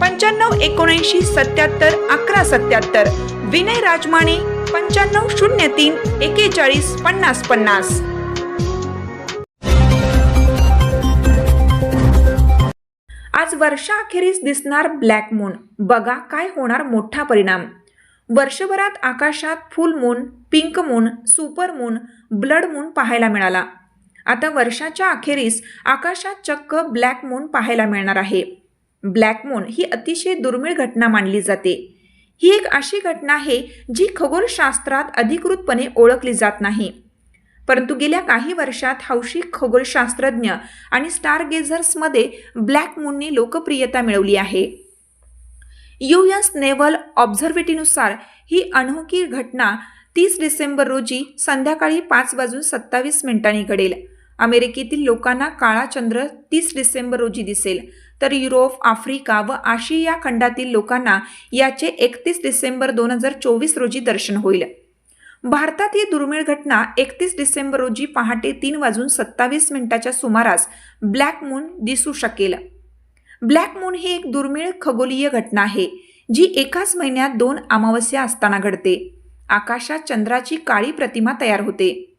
पंच्याण्णव एकोणऐंशी सत्याहत्तर अकरा सत्याहत्तर. विनय राजमाने पंच्याण्णव शून्य तीन एकेचाळीस पन्नास पन्नास. आज वर्षाअखेरीस दिसणार ब्लॅक मून. बघा काय होणार मोठा परिणाम. वर्षभरात आकाशात full moon pink moon super moon blood moon पाहायला मिळाला. आता वर्षाच्या अखेरीस आकाशात चक्क ब्लॅक मून पाहायला मिळणार आहे. ब्लॅक मून ही अतिशय दुर्मिळ घटना मानली जाते. ही एक अशी घटना आहे जी खगोलशास्त्रात अधिकृतपणे ओळखली जात नाही. परंतु गेल्या काही वर्षात हौशी खगोलशास्त्रज्ञ आणि स्टार गेझर्समध्ये ब्लॅक मूनने लोकप्रियता मिळवली आहे. यू एस नेव्हल ऑब्झर्वेटरीनुसार ही अनोखी घटना तीस डिसेंबर रोजी संध्याकाळी पाच वाजून सत्तावीस मिनिटांनी घडेल. अमेरिकेतील लोकांना काळा चंद्र तीस डिसेंबर रोजी दिसेल. तर युरोप आफ्रिका व आशिया खंडातील लोकांना याचे एकतीस डिसेंबर दोन हजार चोवीस रोजी दर्शन होईल. भारतात ही दुर्मिळ घटना एकतीस डिसेंबर रोजी पहाटे तीन वाजून सत्तावीस मिनिटाच्या सुमारास ब्लॅक मून दिसू शकेल. ब्लॅक मून ही एक दुर्मिळ खगोलीय घटना आहे जी एकाच महिन्यात दोन अमावस्या असताना घडते. आकाशात चंद्राची काळी प्रतिमा तयार होते.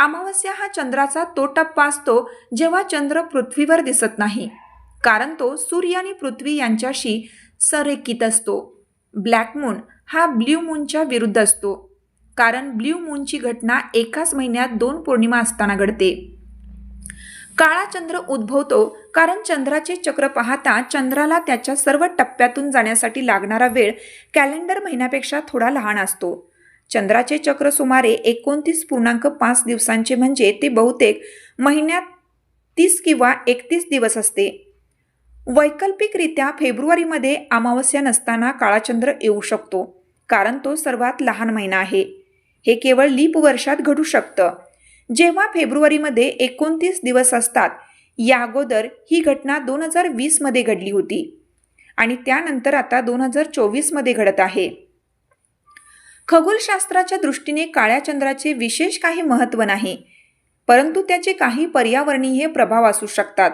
अमावस्या हा चंद्राचा तो टप्पा असतो जेव्हा चंद्र पृथ्वीवर दिसत नाही. कारण तो सूर्य आणि पृथ्वी यांच्याशी संरेखित असतो. ब्लॅक मून हा ब्ल्यू मूनच्या विरुद्ध असतो. कारण ब्ल्यू मूनची घटना एकाच महिन्यात दोन पौर्णिमा असताना घडते. काळा चंद्र उद्भवतो कारण चंद्राचे चक्र पाहता चंद्राला त्याच्या सर्व टप्प्यातून जाण्यासाठी लागणारा वेळ कॅलेंडर महिन्यापेक्षा थोडा लहान असतो. चंद्राचे चक्र सुमारे एकोणतीस पूर्णांक पाच दिवसांचे म्हणजे ते बहुतेक महिन्यात तीस किंवा एकतीस दिवस असते. वैकल्पिकरित्या फेब्रुवारीमध्ये अमावस्या नसताना काळाचंद्र येऊ शकतो कारण तो सर्वात लहान महिना आहे. हे केवळ लीप वर्षात घडू शकतं. जेव्हा फेब्रुवारीमध्ये एकोणतीस दिवस असतात या अगोदर ही घटना दोन हजार वीसमध्ये घडली होती आणि त्यानंतर आता दोन हजार चोवीसमध्ये घडत आहे. खगोलशास्त्राच्या दृष्टीने काळ्या चंद्राचे विशेष काही महत्त्व नाही परंतु त्याचे काही पर्यावरणीय प्रभाव असू शकतात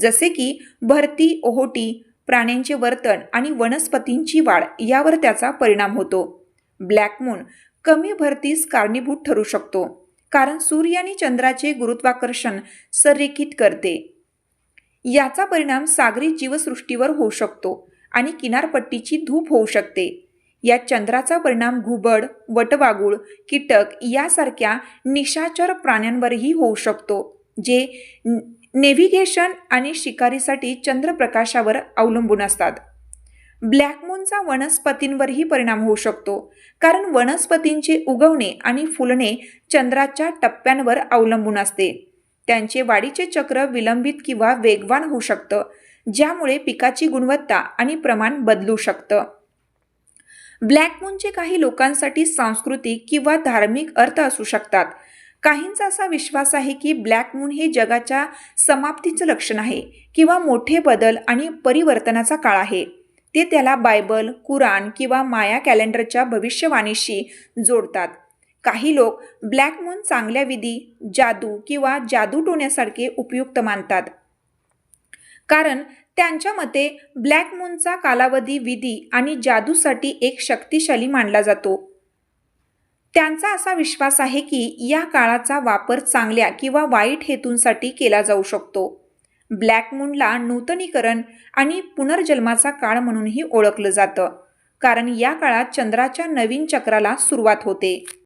जसे की भरती ओहोटी प्राण्यांचे वर्तन आणि वनस्पतींची वाढ यावर त्याचा परिणाम होतो. ब्लॅक मून कमी भरतीस कारणीभूत ठरू शकतो कारण सूर्य आणि चंद्राचे गुरुत्वाकर्षण संरेखित करते. याचा परिणाम सागरी जीवसृष्टीवर होऊ शकतो आणि किनारपट्टीची धूप होऊ शकते. यात चंद्राचा परिणाम घुबड वटवागूळ कीटक यासारख्या निशाचर प्राण्यांवरही होऊ शकतो जे नेव्हिगेशन आणि शिकारीसाठी चंद्रप्रकाशावर अवलंबून असतात. ब्लॅकमूनचा वनस्पतींवरही परिणाम होऊ शकतो कारण वनस्पतींचे उगवणे आणि फुलणे चंद्राच्या टप्प्यांवर अवलंबून असते. त्यांचे वाढीचे चक्र विलंबित किंवा वेगवान होऊ शकतं ज्यामुळे पिकाची गुणवत्ता आणि प्रमाण बदलू शकतं. ब्लॅक मूनचे काही लोकांसाठी सांस्कृतिक किंवा धार्मिक अर्थ असू शकतात. काहींचा असा विश्वास आहे की ब्लॅक मून हे जगाच्या समाप्तीचं लक्षण आहे किंवा मोठे बदल आणि परिवर्तनाचा काळ आहे. ते त्याला बायबल कुराण किंवा माया कॅलेंडरच्या भविष्यवाणीशी जोडतात. काही लोक ब्लॅक मून चांगल्या विधी जादू किंवा जादू टोण्यासारखे उपयुक्त मानतात. कारण त्यांच्या मते ब्लॅक मूनचा कालावधी विधी आणि जादूसाठी एक शक्तिशाली मानला जातो. त्यांचा असा विश्वास आहे की या काळाचा वापर चांगल्या किंवा वाईट हेतूंसाठी केला जाऊ शकतो. ब्लॅक मूनला नूतनीकरण आणि पुनर्जन्माचा काळ म्हणूनही ओळखलं जातं कारण या काळात चंद्राच्या नवीन चक्राला सुरुवात होते.